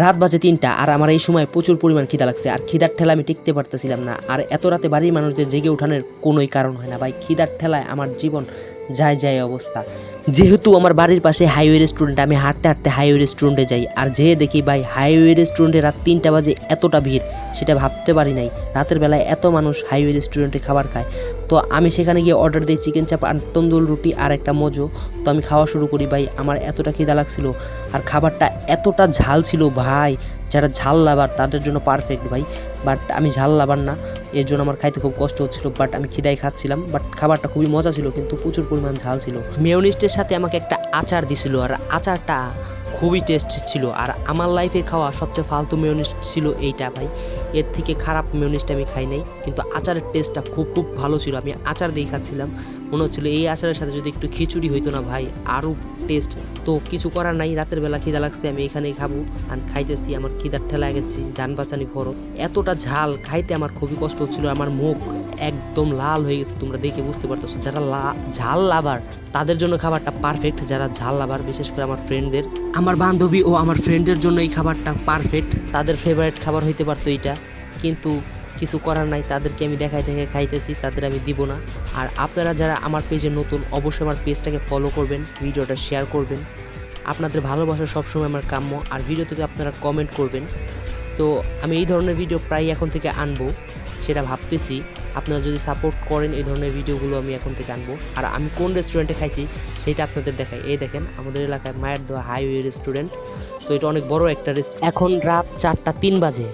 রাত বাজে তিনটা, আর আমার এই সময় প্রচুর পরিমাণ খিদা লাগছে, আর খিদার ঠেলা আমি টিকতে পারতেছিলাম না। আর এত রাতে বাড়ির মানুষদের জেগে ওঠানোর কোনোই কারণ হয় না। ভাই, খিদার ঠেলায় আমার জীবন যায় যায় অবস্থা। যেহেতু আমার বাড়ির পাশে হাইওয়ে রেস্টুরেন্ট আমি হাঁটতে হাঁটতে হাইওয়ে রেস্টুরেন্টে যাই। আর যেয়ে দেখি ভাই হাইওয়ে রেস্টুরেন্টে রাত তিনটা বাজে এতটা ভিড়, সেটা ভাবতে পারি নাই। রাতের বেলায় এত মানুষ হাইওয়ে রেস্টুরেন্টে খাবার খায়। তো আমি সেখানে গিয়ে অর্ডার দিই চিকেন চাপ আর তন্দুর রুটি, আর একটা মজো। তো আমি খাওয়া শুরু করি ভাই, আমার এতটা খিদা লাগছিল। আর খাবারটা এতটা ঝাল ছিল ভাই যারা ঝাল লাভার, তাদের জন্য পারফেক্ট ভাই। বাট আমি ঝাল লাভার না, এর জন্য আমার খাইতে খুব কষ্ট হচ্ছিল বাট আমি খিদাই খাচ্ছিলাম। বাট খাবারটা খুবই মজা ছিল, কিন্তু প্রচুর পরিমাণ ঝাল ছিল। মেয়নিস্টের সাথে আমাকে একটা আচার দিছিল, আর আচারটা খুবই টেস্ট ছিল। আর আমার লাইফের খাওয়া সবচেয়ে ফালতু মেয়নিস্ট ছিল এইটা ভাই। এর থেকে খারাপ মেয়নিস্টটা আমি খাই নাই। কিন্তু আচারের টেস্টটা খুব খুব ভালো ছিল। আমি আচার দিয়ে খাচ্ছিলাম। মনে হচ্ছিল এই আচারের সাথে যদি একটু খিচুড়ি হইতো না ভাই আরও টেস্ট তো কিছু করার নাই। রাতের বেলা খিদা লাগছে, আমি এখানেই খাব। আর খাইতেছি আমার খিদার ঠেলা গেছি যান বাঁচানি ফরত এতটা ঝাল, খাইতে আমার খুবই কষ্ট হচ্ছিল। আমার মুখ একদম লাল হয়ে গেছে, তোমরা দেখে বুঝতে পারতেছো। যারা ঝাল লাভার, তাদের জন্য খাবারটা পারফেক্ট যারা ঝাল লাভার, বিশেষ করে আমার ফ্রেন্ডদের আমার বান্ধবী ও আমার ফ্রেন্ডের জন্য এই খাবারটা পারফেক্ট তাদের ফেভারিট খাবার হইতে পারতো এটা কিন্তু কিছু করার নাই, তাদেরকে আমি দেখাই দেখে খাইতেছি, তাদের আমি দিব না। আর আপনারা যারা আমার পেজে নতুন, অবশ্যই আমার পেজটাকে ফলো করবেন, ভিডিওটা শেয়ার করবেন। আপনাদের ভালোবাসা সবসময় আমার কাম্য, আর ভিডিও থেকে আপনারা কমেন্ট করবেন। তো আমি এই ধরনের ভিডিও প্রায় এখন থেকে আনব। সেটা ভাবতেছি। আপনারা যদি সাপোর্ট করেন এই ধরনের ভিডিওগুলো আমি এখন থেকে আনব। আর আমি কোন রেস্টুরেন্টে খাইছি সেটা আপনাদের দেখাই। এই দেখেন, আমাদের এলাকায় মায়ের দোয়া হাইওয়ে রেস্টুরেন্ট তো এটা অনেক বড় একটা রেস্টুরেন্ট এখন রাত চারটা তিন বাজে।